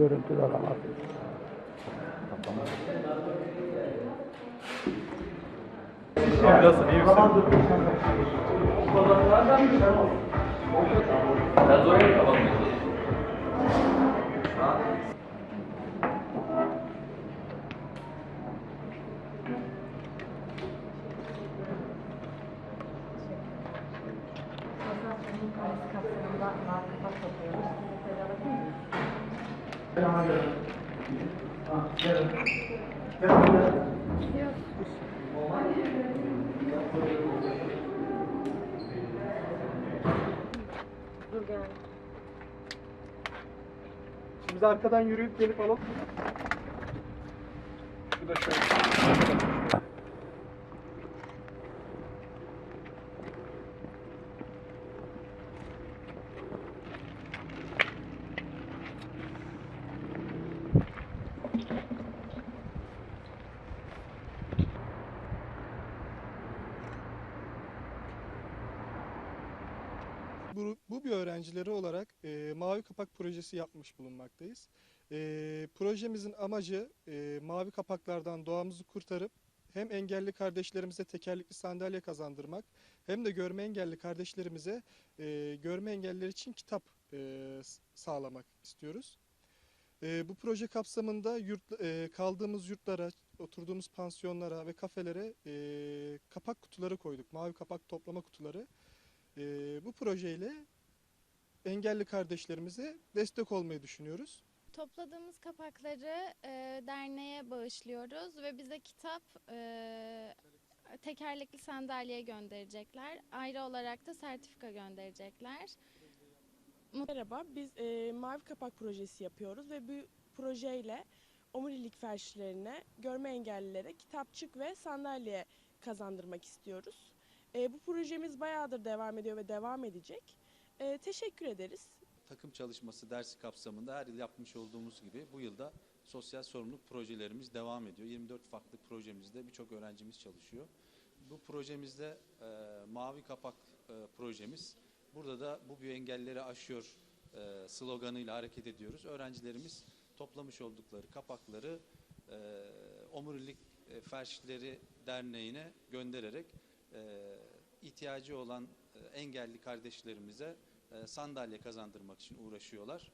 görüntüler alamaz. Abi nasılsın? İyi misin? Sosyal sorumluluk ailesi kapsamında mavi kapak topluyoruz. Siz de alabilir miyiz? Dur gel. Biz arkadan yürüyüp gelip alalım. Bu da şöyle. Bu, bu bir öğrencileri olarak e, Mavi Kapak projesi yapmış bulunmaktayız. E, projemizin amacı e, mavi kapaklardan doğamızı kurtarıp hem engelli kardeşlerimize tekerlekli sandalye kazandırmak hem de görme engelli kardeşlerimize e, görme engelliler için kitap e, sağlamak istiyoruz. E, bu proje kapsamında yurt, e, kaldığımız yurtlara, oturduğumuz pansiyonlara ve kafelere e, kapak kutuları koyduk. Mavi kapak toplama kutuları. Ee, bu projeyle engelli kardeşlerimize destek olmayı düşünüyoruz. Topladığımız kapakları e, derneğe bağışlıyoruz ve bize kitap, e, tekerlekli sandalye gönderecekler. Ayrı olarak da sertifika gönderecekler. Merhaba, biz e, Mavi Kapak projesi yapıyoruz ve bu projeyle omurilik felçlilerine, görme engellilere kitapçık ve sandalye kazandırmak istiyoruz. E, bu projemiz bayağıdır devam ediyor ve devam edecek. E, teşekkür ederiz. takım çalışması dersi kapsamında her yıl yapmış olduğumuz gibi bu yılda sosyal sorumluluk projelerimiz devam ediyor. 24 farklı projemizde birçok öğrencimiz çalışıyor. Bu projemizde e, Mavi Kapak e, projemiz. Burada da bu bir engelleri aşıyor e, sloganıyla hareket ediyoruz. Öğrencilerimiz toplamış oldukları kapakları e, Omurilik e, Felçlileri Derneği'ne göndererek e, ihtiyacı olan e, engelli kardeşlerimize e, sandalye kazandırmak için uğraşıyorlar.